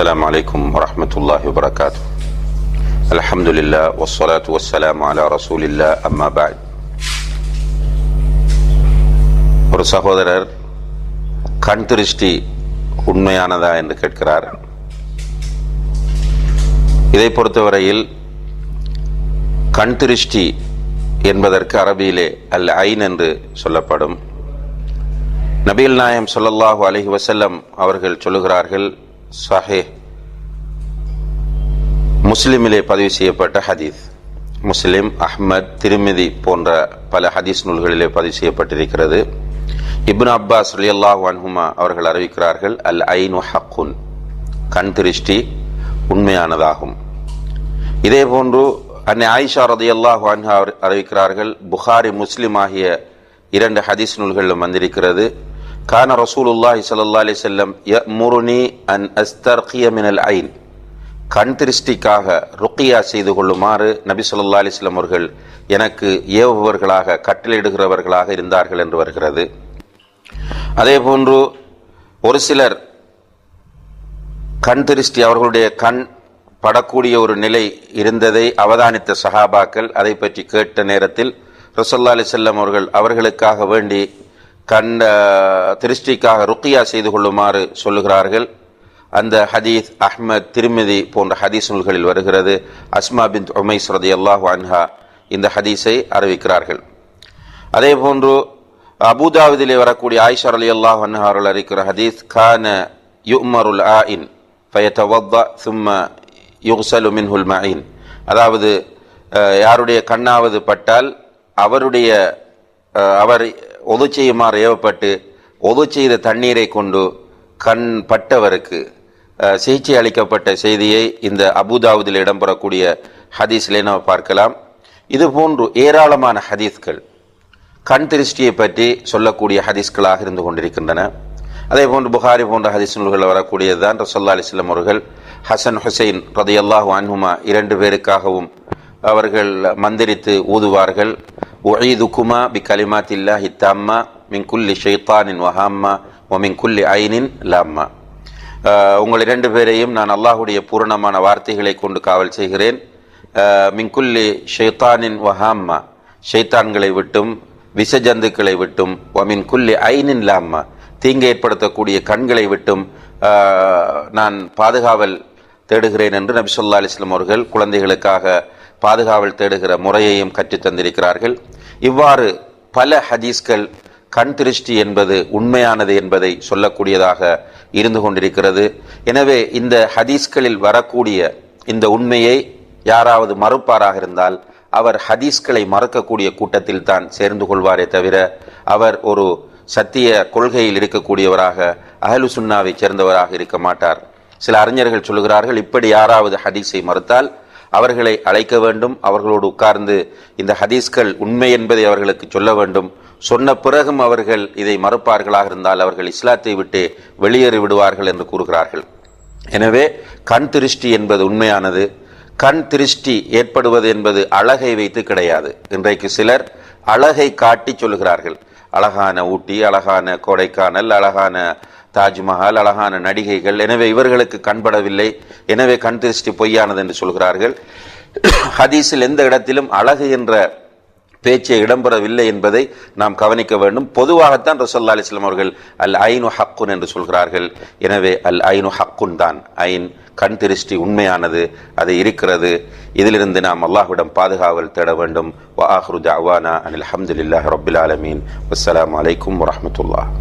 السلام عليكم ورحمة الله وبركاته الحمد لله والصلاة والسلام على رسول الله أما بعد ஒரு சகோதரர் கண் திருஷ்டி உண்மையானதா என்று கேட்கிறார் இதை பொறுத்தவரையில் கண் திருஷ்டி என்பதற்கு அரபியிலே அல் ஐன் என்று சொல்லப்படும் நபீல் நாயம் ஸல்லல்லாஹு அலைஹி வஸல்லம் அவர்கள் சொல்லுகிறார்கள் சஹே முஸ்லிமிலே பதிவு செய்யப்பட்ட ஹதீஸ் முஸ்லிம் அஹ்மத் திருமிதி போன்ற பல ஹதீஸ் நூல்களிலே பதிவு செய்யப்பட்டிருக்கிறது இப்னு அப்பாஸ் அல்லாஹ் அன்ஹுமா அவர்கள் அறிவிக்கிறார்கள் அல் ஐனு ஹக்குன் கண் திருஷ்டி உண்மையானதாகும் இதே போன்று அன்னை ஆயிஷா ரதியல்லாஹு அன்ஹா அவர் அறிவிக்கிறார்கள் புகாரி முஸ்லிம் ஆகிய இரண்டு ஹதீஸ் நூல்களிலும் வந்திருக்கிறது. கான ரசூலுல்லாஹி ஸல்லல்லாஹு அலி செல்லம் முருனி அன் அஸ்தர்கிய மினல் ஐன் கண் திருஷ்டிக்காக ருக்கியா செய்து கொள்ளுமாறு நபி சொல்லா அலிஸ்லம் அவர்கள் எனக்கு ஏவுபவர்களாக கட்டளையிடுகிறவர்களாக இருந்தார்கள் என்று வருகிறது. அதே போன்று ஒரு சிலர் கண் திருஷ்டி அவர்களுடைய கண் படக்கூடிய ஒரு நிலை இருந்ததை அவதானித்த சஹாபாக்கள் அதை பற்றி கேட்ட நேரத்தில் ரசல்லா அலி செல்லம் அவர்கள் அவர்களுக்காக வேண்டி கண் திருஷ்டிக்காக ருக்கியா செய்து கொள்ளுமாறு சொல்லுகிறார்கள். அந்த ஹதீஸ் அஹ்மத் திருமிதி போன்ற ஹதீஸ் நூல்களில் வருகிறது. அஸ்மா பின் உமைஸ் ரதி அல்லாஹ் அன்ஹா இந்த ஹதீஸை அறிவிக்கிறார்கள். அதே போன்று அபுதாவிதிலே வரக்கூடிய ஆயிஷா அலி அல்லாஹ் அன்ஹா அவர்கள் அறிவிக்கிற ஹதீஸ் கான யுமருல் ஆஇன் ஃபயத்தவத்த சும்ம யுக்சலு மின்ஹுல் மயின். அதாவது யாருடைய கண்ணாவது பட்டால் அவருடைய அவர் ஒது செய்யுமாறு ஏவப்பட்டு ஒது செய்த தண்ணீரை கொண்டு கண் பட்டவருக்கு சிகிச்சை அளிக்கப்பட்ட செய்தியை இந்த அபுதாவுதில் இடம்பெறக்கூடிய ஹதீஸ்லே நம்ம பார்க்கலாம். இது போன்று ஏராளமான ஹதீஸ்கள் கண் திருஷ்டியை பற்றி சொல்லக்கூடிய ஹதீஸ்களாக இருந்து கொண்டிருக்கின்றன. அதே போன்று புகாரி போன்ற ஹதீஸ் நூல்கள் வரக்கூடியதுதான் ரசல்லா அலிஸ்லாம் அவர்கள் ஹசன் ஹுசைன் ரதையல்லாஹு அன்ஹுமா இரண்டு பேருக்காகவும் அவர்கள் மந்திரித்து ஊதுவார்கள். உஈதுகுமா பி கலிமாத்தில்லாஹி தம்மா மின் குல்லி ஷைத்தானின் வஹாம்மா ஒ மின் குல்லி ஐனின் லாம்மா உங்கள் இரண்டு பேரையும் நான் அல்லாஹுடைய பூரணமான வார்த்தைகளை கொண்டு காவல் செய்கிறேன். மின்குல்லி ஷெய்தானின் வஹாம்மா. ஷெய்தான்களை விட்டும் விஷஜந்துக்களை விட்டும் ஒமின் குல்லி ஐனின் லாம்மா. தீங்கு ஏற்படுத்தக்கூடிய கண்களை விட்டும் நான் பாதுகாவல் தேடுகிறேன் என்று நபி சொல்லா அலிஸ்லாம் அவர்கள் குழந்தைகளுக்காக பாதுகாவல் தேடுகிற முறையையும் கற்றுத் தந்திருக்கிறார்கள். இவ்வாறு பல ஹதீஸ்கள் கண் திருஷ்டி என்பது உண்மையானது என்பதை சொல்லக்கூடியதாக இருந்து கொண்டிருக்கிறது. எனவே இந்த ஹதீஸ்களில் வரக்கூடிய இந்த உண்மையை யாராவது மறுப்பாராக இருந்தால் அவர் ஹதீஸ்களை மறக்கக்கூடிய கூட்டத்தில் தான் சேர்ந்து கொள்வாரே தவிர அவர் ஒரு சத்திய கொள்கையில் இருக்கக்கூடியவராக அகலு சுன்னாவை சேர்ந்தவராக இருக்க மாட்டார். சில அறிஞர்கள் சொல்கிறார்கள் இப்படி யாராவது ஹதீஸை மறுத்தால் அவர்களை அழைக்க வேண்டும். அவர்களோடு உட்கார்ந்து இந்த ஹதீஸ்கள் உண்மை என்பதை அவர்களுக்கு சொல்ல வேண்டும். சொன்ன பிறகும் அவர்கள் இதை மறுப்பார்களாக இருந்தால் அவர்கள் இஸ்லாத்தை விட்டு வெளியேறி விடுவார்கள் என்று கூறுகிறார்கள். எனவே கண் திருஷ்டி என்பது உண்மையானது. கண் திருஷ்டி ஏற்படுவது என்பது அழகை வைத்து கிடையாது. இன்றைக்கு சிலர் அழகை காட்டி சொல்லுகிறார்கள் அழகான ஊட்டி அழகான கொடைக்கானல் அழகான தாஜ்மஹால் அழகான நடிகைகள். எனவே இவர்களுக்கு கண்படவில்லை. எனவே கண் திருஷ்டி பொய்யானது என்று சொல்கிறார்கள். ஹதீஸில் எந்த இடத்திலும் அழகு என்ற பேச்சை இடம்பெறவில்லை என்பதை நாம் கவனிக்க வேண்டும். பொதுவாகத்தான் ரசல்லா அலிஸ்லாம் அவர்கள் அல் ஐனு ஹக்குன் என்று சொல்கிறார்கள். எனவே அல் ஐனு ஹக்குன் தான். ஐன் கண் திருஷ்டி உண்மையானது அது இருக்கிறது. இதிலிருந்து நாம் அல்லாஹ்விடம் பாதுகாவல் தேட வேண்டும். வ ஆஹ்ருஜ் அவானா அனில் ஹம்துலில்லாஹி ரபுல் ஆலமீன். வஸ்ஸலாமு வலைக்கம் வரமத்துல்லா